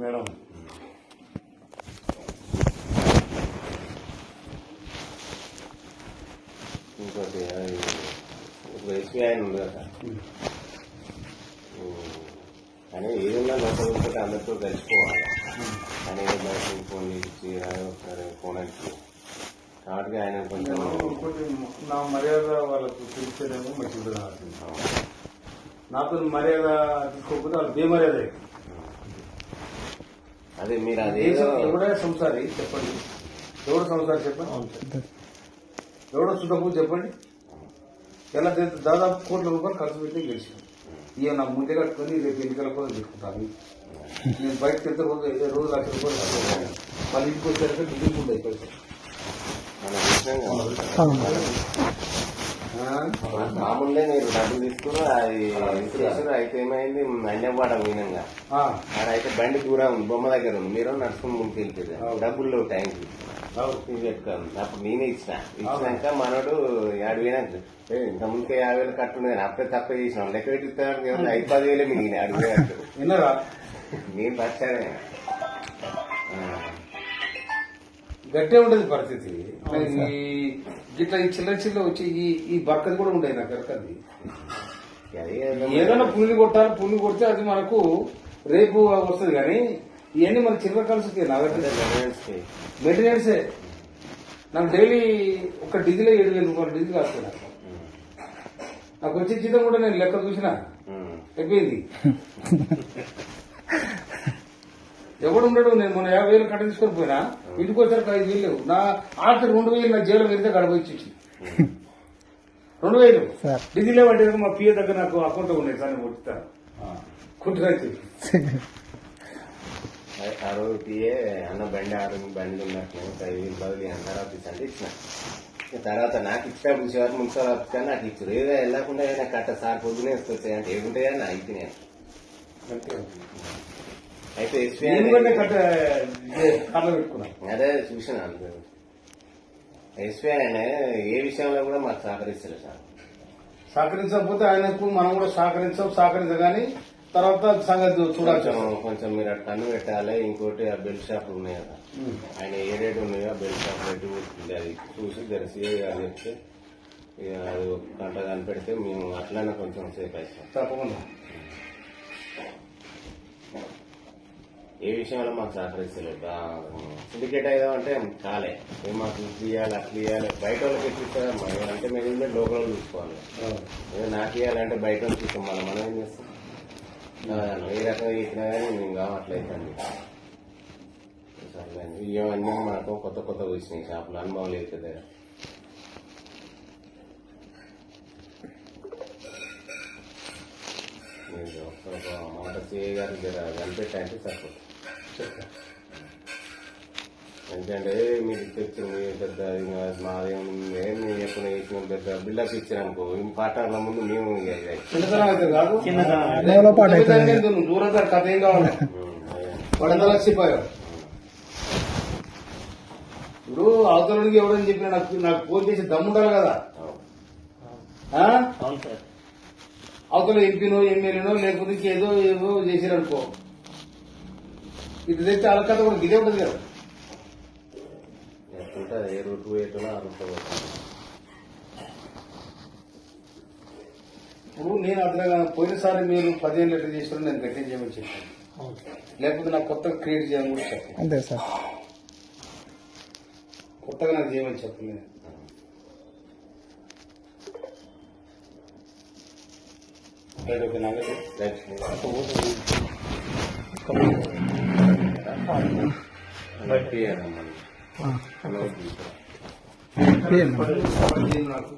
Madam. ఇంకోటి ఇప్పుడు SBI ఉంది కదా. కానీ ఏదైనా లోపల ఉంటే అందరితో కలిసిపోవాలి. కానీ బయట ఒకసారి ఫోన్ వచ్చి కాబట్టి ఆయన కొంచెం నా మర్యాద వాళ్ళకు తెలిసేదేమో మంచిది నాకు నాతో మర్యాద తీసుకోకపోతే వాళ్ళు బేమర్యాద. అదే మీరు దేశం ఎవడే సంసారి చెప్పండి. ఎవడు సంసారి చెప్పండి ఎవడో చుట్టకు చెప్పండి. ఎలా దాదాపు కోట్ల రూపాయలు ఖర్చు పెట్టి గెలిచాను ఇక నా ముందే కట్టుకొని రేపు ఎన్నికల కోసం పెట్టుకుంటాను నేను బయటకు వెళ్తే రోజు లక్ష రూపాయలు ఖర్చు పెట్టాను. మళ్ళీ ఇంటికి వచ్చాక ఢిల్లీకి ఉండే మామూలుగా మీరు డబ్బులు తీసుకుని అది చేసారు అయితే ఏమైంది? అన్యవాడ మీనంగా ఆ, అయితే బండి దూరం ఉంది బొమ్మ దగ్గర ఉంది. మీరు నడుచుకుని ముందుకు వెళ్ళిపోయారు. డబ్బులు లేవు. ఇది పెట్టుకోను అప్పుడు నేనే ఇచ్చిన. ఇచ్చినాక మనోడు యాభై వేలు ఇంత ముందుకే యాభై వేలు కట్టుండే కానీ అప్పుడే తప్ప చేసినాం. లెక్క పెట్టిస్తాను ఐదు పది వేలే మిగిలిన అడిగినట్టు విన్నారా నేను వచ్చానే గట్టే ఉండేది పరిస్థితి. ఈ గిట్ల ఈ చిల్లర చిల్లర వచ్చి ఈ ఈ బర్కది కూడా ఉండేది నాకు బర్కది ఏదైనా పుల్లి కొట్టాలి పుల్లి కొడితే అది మనకు రేపు వస్తుంది కానీ ఇవన్నీ మన చిల్లర కలిసి మెయింటెనెన్సే నాకు డైలీ ఒక డీజిల్ ఏడు వేల రూపాయలు డీజిల్ కాస్తుంది నాకు. నాకు వచ్చే జీతం కూడా నేను లెక్క చూసిన. అయిపోయింది. ఎవడు ఉండడు నేను మొన్న యాభై వేలు కట్ట తీసుకొని పోయినా. ఇంటికి వచ్చారు ఐదు వేలు లేవు. నా ఆఖరి రెండు వేలు నా జైలు వెళ్తే గడపచ్చి రెండు వేలు. డీజిల్ ఏమంటే మా పిఏ దగ్గర నాకు అకౌంట్ ఉన్నాయి సార్ నేను కొట్టుతాను కొట్టుగా ఆ రోజు పిఏ అన్న బండి ఆరు బండి ఉన్నట్లు ఒక ఐదు వేలు బదులు అని తర్వాత ఇచ్చి అంటే ఇచ్చిన. ఇక తర్వాత నాకు ఇచ్చినప్పుడు చివరి మున్సిపల్ ఆఫీస్ కానీ నాకు ఇచ్చారు. ఏదో వెళ్ళకుండా ఏదైనా కట్ట సార్ పొద్దునే వస్తాయి అంటే ఏముంటాయా నా అయితే ఎస్పీ అదే చూసిన ఎస్పీ ఆయన ఏ విషయంలో కూడా మాకు సహకరిస్తారు సార్. సహకరించకపోతే ఆయనకు మనం కూడా సహకరించాం సహకరించగాని తర్వాత సంగతి చూడాలి కొంచెం కొంచెం మీరు అటు కన్ను పెట్టాలి ఇంకోటి ఆ బెల్ట్ షాపులు ఉన్నాయి కదా. ఆయన ఏ రేటు ఉన్నాయో ఆ బెల్ట్ షాప్ రేటు ఉంటుంది అది చూసి జరసి అని చెప్తే ఇక అది ఒక గంట కనిపెడితే మేము అట్లనే కొంచెం సేపు అవుతాం తప్పకుండా. ఏ విషయంలో మాకు సహకరిస్తలేదు సిండికేట్ అయ్యాం అంటే కాలే. ఏం మాకు ఇది అట్లా ఇవ్వాలి బయట వాళ్ళకి ఎట్లా ఇస్తారమ్మా అంటే మేము లోకల్ వాళ్ళు చూసుకోవాలి. ఏదో నాకు ఇవ్వాలంటే బయట వాళ్ళు చూస్తాం మనం మనం ఏం చేస్తాం? ఏ రకంగా ఇచ్చినా కానీ మేము కావట్లేదండి. ఇవన్నీ మనకు కొత్త కొత్త వచ్చినాయి షాపులు అనుభవం లేదు కదా. మీరు ఒక మాట సిఏ గారు జర కనిపెట్టంటే సరిపోతుంది. ఎందుకంటే మీరు తెచ్చిన మీ పెద్ద ఇంకా మాదేం ఏం మేము ఎప్పుడు వేసిన పెద్ద బిల్డప్ ఇచ్చారనుకో ఈ పాటల ముందు మేము దూరం కథ ఏం కావాలి. పడంత లక్షిపోయావు ఇప్పుడు అవతలకి ఎవడని చెప్పిన నాకు నాకు ఫోన్ చేసి దమ్ముండాలి కదా? అవతల ఎంపీనో ఎమ్మెల్యేనో లేకపోతే ఇంకేదో ఏదో చేసిరనుకో. ఇది తెస్తే అలకత కూడా ఇదే ఉంటుంది కదా. ఏ రూట్ పోయేటో పోతుంది ఇప్పుడు నేను అట్లా పోయినసారి మీరు పదిహేను లీటర్ చేసిన నేను గట్టిగా చేయమని చెప్పాను. లేకపోతే నాకు కొత్తగా క్రియేట్ చేయమని కూడా చెప్పాను అంతే సార్. కొత్తగా నాకు చేయమని చెప్పలేదు. రైట్ ఓకే బట్టి ఆ, అన్నమాట ఏం? నాకు